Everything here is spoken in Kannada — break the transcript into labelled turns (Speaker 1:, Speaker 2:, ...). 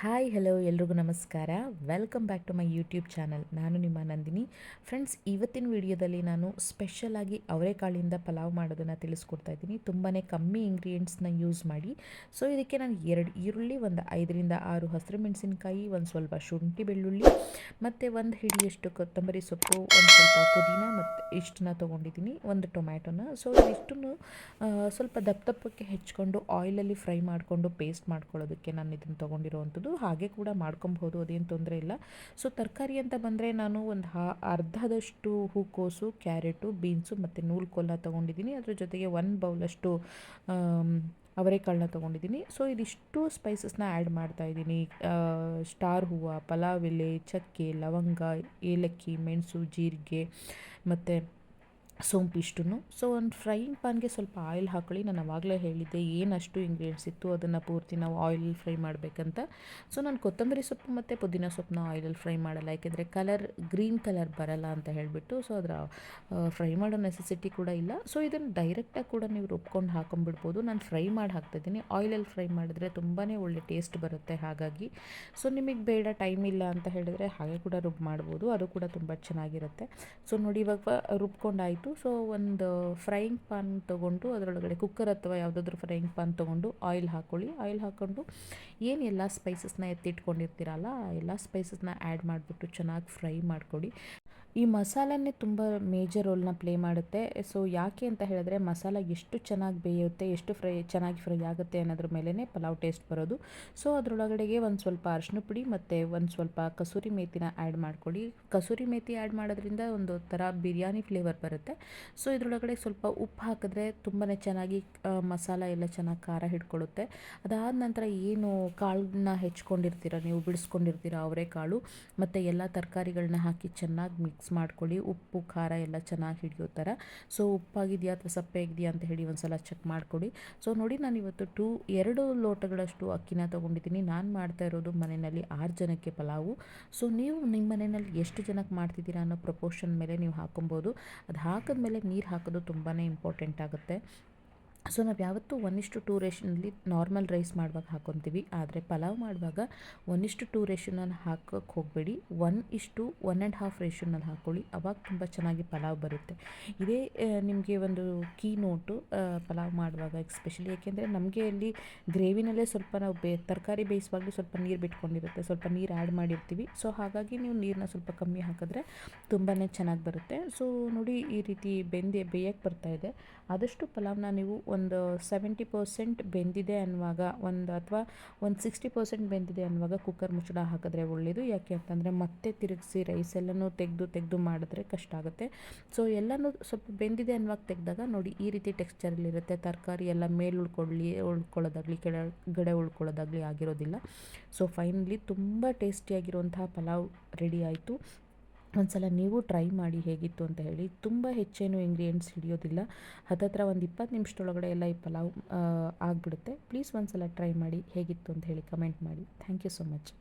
Speaker 1: ಹಾಯ್ ಹಲೋ ಎಲ್ರಿಗೂ ನಮಸ್ಕಾರ. Welcome back to my YouTube channel ನಾನು ನಿಮ್ಮ ನಂದಿನಿ. ಫ್ರೆಂಡ್ಸ್ ಇವತ್ತಿನ ವಿಡಿಯೋದಲ್ಲಿ ನಾನು ಸ್ಪೆಷಲಾಗಿ ಅವರೆಕಾಳಿಂದ ಪಲಾವ್ ಮಾಡೋದನ್ನು ತಿಳಿಸ್ಕೊಡ್ತಾ ಇದ್ದೀನಿ. ತುಂಬಾ ಕಮ್ಮಿ ಇಂಗ್ರೀಡಿಯೆಂಟ್ಸ್ನ ಯೂಸ್ ಮಾಡಿ. ಸೊ ಇದಕ್ಕೆ ನಾನು ಎರಡು ಈರುಳ್ಳಿ, ಒಂದು ಐದರಿಂದ ಆರು ಹಸಿರು ಮೆಣಸಿನಕಾಯಿ, ಒಂದು ಸ್ವಲ್ಪ ಶುಂಠಿ ಬೆಳ್ಳುಳ್ಳಿ, ಮತ್ತು ಒಂದು ಹಿಡಿಯಷ್ಟು ಕೊತ್ತಂಬರಿ ಸೊಪ್ಪು, ಒಂದು ಸ್ವಲ್ಪ ಪುದೀನ ಮತ್ತು ಇಷ್ಟನ್ನ ತೊಗೊಂಡಿದ್ದೀನಿ. ಒಂದು ಟೊಮ್ಯಾಟೊನ. ಸೊ ಇಷ್ಟನ್ನು ಸ್ವಲ್ಪ ದಪ್ಪ ದಪ್ಪಕ್ಕೆ ಹೆಚ್ಕೊಂಡು ಆಯಿಲಲ್ಲಿ ಫ್ರೈ ಮಾಡಿಕೊಂಡು ಪೇಸ್ಟ್ ಮಾಡ್ಕೊಳ್ಳೋದಕ್ಕೆ ನಾನು ಇದನ್ನು ತೊಗೊಂಡಿರೋವಂಥದ್ದು. ಹಾಗೆ ಕೂಡ ಮಾಡ್ಕೊಬೋದು ಅದೇನು ತೊಂದರೆ ಇಲ್ಲ. ಸೊ ತರಕಾರಿ ಅಂತ ಬಂದರೆ ನಾನು ಒಂದು ಹಾ, ಅರ್ಧದಷ್ಟು ಹೂಕೋಸು, ಕ್ಯಾರೆಟು, ಬೀನ್ಸು ಮತ್ತು ನೂಲ್ಕೋಲ ತೊಗೊಂಡಿದ್ದೀನಿ. ಅದ್ರ ಜೊತೆಗೆ ಒನ್ ಬೌಲಷ್ಟು ಅವರೆಕಾಳನ್ನ ತೊಗೊಂಡಿದ್ದೀನಿ. ಸೊ ಇದಿಷ್ಟು ಸ್ಪೈಸಸ್ನ ಆ್ಯಡ್ ಮಾಡ್ತಾಯಿದ್ದೀನಿ ಸ್ಟಾರ್ ಹೂವು, ಪಲಾವ್ ಎಲೆ, ಚಕ್ಕೆ, ಲವಂಗ, ಏಲಕ್ಕಿ, ಮೆಣಸು, ಜೀರಿಗೆ ಮತ್ತು ಸೋಂಪು ಇಷ್ಟು ಸೊ ಒಂದು ಫ್ರೈಯಿಂಗ್ ಪ್ಯಾನ್ಗೆ ಸ್ವಲ್ಪ ಆಯಿಲ್ ಹಾಕೊಳ್ಳಿ. ನಾನು ಆವಾಗಲೇ ಹೇಳಿದ್ದೆ ಏನಷ್ಟು ಇಂಗ್ರೀಡಿಯೆಂಟ್ಸ್ ಇತ್ತು ಅದನ್ನು ಪೂರ್ತಿ ನಾವು ಆಯಿಲ್ ಫ್ರೈ ಮಾಡಬೇಕಂತ. ಸೊ ನಾನು ಕೊತ್ತಂಬರಿ ಸೊಪ್ಪು ಮತ್ತು ಪುದೀನ ಸೊಪ್ಪನ್ನ ಆಯಿಲಲ್ಲಿ ಫ್ರೈ ಮಾಡಲ್ಲ. ಯಾಕೆಂದರೆ ಕಲರ್ ಗ್ರೀನ್ ಕಲರ್ ಬರಲ್ಲ ಅಂತ ಹೇಳಿಬಿಟ್ಟು ಸೊ ಅದರ ಫ್ರೈ ಮಾಡೋ ನೆಸೆಸಿಟಿ ಕೂಡ ಇಲ್ಲ. ಸೊ ಇದನ್ನು ಡೈರೆಕ್ಟಾಗಿ ಕೂಡ ನೀವು ರುಬ್ಕೊಂಡು ಹಾಕೊಂಡ್ಬಿಡ್ಬೋದು ನಾನು ಫ್ರೈ ಮಾಡಿ ಹಾಕ್ತಾಯಿದ್ದೀನಿ ಆಯಿಲಲ್ಲಿ ಫ್ರೈ ಮಾಡಿದ್ರೆ ತುಂಬಾ ಒಳ್ಳೆ ಟೇಸ್ಟ್ ಬರುತ್ತೆ ಹಾಗಾಗಿ. ಸೊ ನಿಮಗೆ ಬೇಡ ಟೈಮ್ ಇಲ್ಲ ಅಂತ ಹೇಳಿದ್ರೆ ಹಾಗೆ ಕೂಡ ರುಬ್ ಮಾಡ್ಬೋದು. ಅದು ಕೂಡ ತುಂಬ ಚೆನ್ನಾಗಿರುತ್ತೆ. ಸೊ ನೋಡಿ, ಇವಾಗ ರುಬ್ಕೊಂಡಾಯಿತು ಸೊ ಒಂದು ಫ್ರೈಯಿಂಗ್ ಪಾನ್ ತೊಗೊಂಡು, ಅದರೊಳಗಡೆ ಕುಕ್ಕರ್ ಅಥವಾ ಯಾವುದಾದ್ರೂ ಫ್ರೈಯಿಂಗ್ ಪಾನ್ ತೊಗೊಂಡು ಆಯಿಲ್ ಹಾಕ್ಕೊಳ್ಳಿ ಆಯಿಲ್ ಹಾಕ್ಕೊಂಡು ಏನು ಎಲ್ಲ ಸ್ಪೈಸಸ್ನ ಎತ್ತಿಟ್ಕೊಂಡಿರ್ತೀರಲ್ಲ ಎಲ್ಲ ಸ್ಪೈಸಸ್ನ ಆ್ಯಡ್ ಮಾಡಿಬಿಟ್ಟು ಚೆನ್ನಾಗಿ ಫ್ರೈ ಮಾಡಿಕೊಡಿ. ಈ ಮಸಾಲನೇ ತುಂಬ ಮೇಜರ್ ರೋಲ್ನ ಪ್ಲೇ ಮಾಡುತ್ತೆ. ಸೊ ಯಾಕೆ ಅಂತ ಹೇಳಿದ್ರೆ ಮಸಾಲ ಎಷ್ಟು ಚೆನ್ನಾಗಿ ಬೇಯುತ್ತೆ, ಎಷ್ಟು ಫ್ರೈ, ಚೆನ್ನಾಗಿ ಫ್ರೈ ಆಗುತ್ತೆ ಅನ್ನೋದ್ರ ಮೇಲೇ ಪಲಾವ್ ಟೇಸ್ಟ್ ಬರೋದು. ಸೊ ಅದರೊಳಗಡೆಗೆ ಒಂದು ಸ್ವಲ್ಪ ಅರಿಶಿನ ಪುಡಿ ಮತ್ತು ಒಂದು ಸ್ವಲ್ಪ ಕಸೂರಿ ಮೇಥಿನ ಆ್ಯಡ್ ಮಾಡ್ಕೊಳ್ಳಿ. ಕಸೂರಿ ಮೇಥಿ ಆ್ಯಡ್ ಮಾಡೋದ್ರಿಂದ ಒಂದು ಥರ ಬಿರಿಯಾನಿ ಫ್ಲೇವರ್ ಬರುತ್ತೆ. ಸೊ ಇದರೊಳಗಡೆ ಸ್ವಲ್ಪ ಉಪ್ಪು ಹಾಕಿದ್ರೆ ತುಂಬಾ ಚೆನ್ನಾಗಿ ಮಸಾಲ ಎಲ್ಲ ಚೆನ್ನಾಗಿ ಖಾರ ಹಿಡ್ಕೊಳ್ಳುತ್ತೆ ಅದಾದ ನಂತರ ಏನು ಕಾಳನ್ನ ಹೆಚ್ಕೊಂಡಿರ್ತೀರ ನೀವು, ಬಿಡಿಸ್ಕೊಂಡಿರ್ತೀರ ಅವರೆಕಾಳು, ಮತ್ತು ಎಲ್ಲ ತರಕಾರಿಗಳನ್ನ ಹಾಕಿ ಚೆನ್ನಾಗಿ ಮಿಕ್ಸ್ ಮಾಡ್ಕೊಳ್ಳಿ. ಉಪ್ಪು, ಖಾರ ಎಲ್ಲ ಚೆನ್ನಾಗಿ ಹಿಡಿಯೋ ಥರ ಸೊ ಉಪ್ಪಾಗಿದೆಯಾ ಅಥವಾ ಸಪ್ಪೆ ಆಗಿದೆಯಾ ಅಂತ ಹೇಳಿ ಒಂದು ಸಲ ಚೆಕ್ ಮಾಡಿಕೊಡಿ. ಸೊ ನೋಡಿ ನಾನು ಇವತ್ತು ಟೂ, ಎರಡು ಲೋಟಗಳಷ್ಟು ಅಕ್ಕಿನ ತೊಗೊಂಡಿದ್ದೀನಿ. ನಾನು ಮಾಡ್ತಾ ಇರೋದು ಮನೆಯಲ್ಲಿ ಆರು ಜನಕ್ಕೆ ಪಲಾವು. ಸೊ ನೀವು ನಿಮ್ಮ ಮನೆಯಲ್ಲಿ ಎಷ್ಟು ಜನಕ್ಕೆ ಮಾಡ್ತಿದ್ದೀರಾ ಅನ್ನೋ ಪ್ರಪೋರ್ಷನ್ ಮೇಲೆ ನೀವು ಹಾಕೊಬೋದು. ಅದು ಹಾಕಿದ್ಮೇಲೆ ನೀರು ಹಾಕೋದು ತುಂಬಾ ಇಂಪಾರ್ಟೆಂಟ್ ಆಗುತ್ತೆ. ಸೊ ನಾವು ಯಾವತ್ತೂ ಒನ್ ಇಷ್ಟು ಟೂ ರೇಷನಲ್ಲಿ ನಾರ್ಮಲ್ ರೈಸ್ ಮಾಡುವಾಗ ಹಾಕೊತೀವಿ. ಆದರೆ ಪಲಾವ್ ಮಾಡುವಾಗ ಒನ್ ಇಷ್ಟು ಟೂ ರೇಷನಲ್ಲಿ ಹಾಕೋಕ್ಕೆ ಹೋಗಬೇಡಿ. ಒನ್ ಇಷ್ಟು ಒನ್ ಆ್ಯಂಡ್ ಹಾಫ್ ರೇಷನಲ್ಲಿ ಹಾಕ್ಕೊಳ್ಳಿ ಅವಾಗ ತುಂಬ ಚೆನ್ನಾಗಿ ಪಲಾವ್ ಬರುತ್ತೆ. ಇದೇ ನಿಮಗೆ ಒಂದು ಕೀ ನೋಟು ಪಲಾವ್ ಮಾಡುವಾಗ ಎಸ್ಪೆಷಲಿ ಏಕೆಂದರೆ ನಮಗೆ ಅಲ್ಲಿ ಗ್ರೇವಿನಲ್ಲೇ ಸ್ವಲ್ಪ ನಾವು ಬೇ, ತರಕಾರಿ ಬೇಯಿಸುವಾಗಲೂ ಸ್ವಲ್ಪ ನೀರು ಬಿಟ್ಕೊಂಡಿರುತ್ತೆ. ಸ್ವಲ್ಪ ನೀರು ಆ್ಯಡ್ ಮಾಡಿರ್ತೀವಿ. ಸೊ ಹಾಗಾಗಿ ನೀವು ನೀರನ್ನ ಸ್ವಲ್ಪ ಕಮ್ಮಿ ಹಾಕಿದ್ರೆ ತುಂಬಾ ಚೆನ್ನಾಗಿ ಬರುತ್ತೆ. ಸೊ ನೋಡಿ ಈ ರೀತಿ ಬೆಂದೆ ಬೇಯಕ್ಕೆ ಬರ್ತಾಯಿದೆ ಆದಷ್ಟು ಪಲಾವ್ನ ನೀವು ಒಂದು ಸೆವೆಂಟಿ ಪರ್ಸೆಂಟ್ ಬೆಂದಿದೆ ಅನ್ನುವಾಗ, ಒಂದು ಅಥವಾ ಒಂದು ಸಿಕ್ಸ್ಟಿ ಪರ್ಸೆಂಟ್ ಬೆಂದಿದೆ ಅನ್ನುವಾಗ ಕುಕ್ಕರ್ ಮುಚ್ಚಳ ಹಾಕಿದ್ರೆ ಒಳ್ಳೆಯದು ಯಾಕೆ ಅಂತಂದರೆ ಮತ್ತೆ ತಿರುಗಿಸಿ ರೈಸ್ ಎಲ್ಲನೂ ತೆಗೆದು ತೆಗೆದು ಮಾಡಿದ್ರೆ ಕಷ್ಟ ಆಗುತ್ತೆ. ಸೊ ಎಲ್ಲನೂ ಸ್ವಲ್ಪ ಬೆಂದಿದೆ ಅನ್ನುವಾಗ ತೆಗೆದಾಗ ನೋಡಿ, ಈ ರೀತಿ ಟೆಕ್ಸ್ಚರಲ್ಲಿರುತ್ತೆ ತರಕಾರಿ ಎಲ್ಲ ಮೇಲೆ ಉಳ್ಕೊಳ್ಳಿ, ಉಳ್ಕೊಳ್ಳೋದಾಗಲಿ ಕೆಳಗಡೆ ಉಳ್ಕೊಳ್ಳೋದಾಗಲಿ ಆಗಿರೋದಿಲ್ಲ. ಸೊ ಫೈನಲಿ ತುಂಬ ಟೇಸ್ಟಿಯಾಗಿರುವಂತಹ ಪಲಾವ್ ರೆಡಿ ಆಯಿತು. ಒಂದು ಸಲ ನೀವು ಟ್ರೈ ಮಾಡಿ ಹೇಗಿತ್ತು ಅಂತ ಹೇಳಿ. ತುಂಬ ಹೆಚ್ಚೇನು ಇಂಗ್ರೀಡಿಯೆಂಟ್ಸ್ ಹಿಡಿಯೋದಿಲ್ಲ. ಹತ್ತತ್ರ ಒಂದು ಇಪ್ಪತ್ತು ನಿಮಿಷದೊಳಗಡೆ ಎಲ್ಲ ಈ ಪಲಾವ್ ಆಗಿಬಿಡುತ್ತೆ. ಪ್ಲೀಸ್ ಒಂದು ಸಲ ಟ್ರೈ ಮಾಡಿ ಹೇಗಿತ್ತು ಅಂತ ಹೇಳಿ ಕಮೆಂಟ್ ಮಾಡಿ. Thank you so much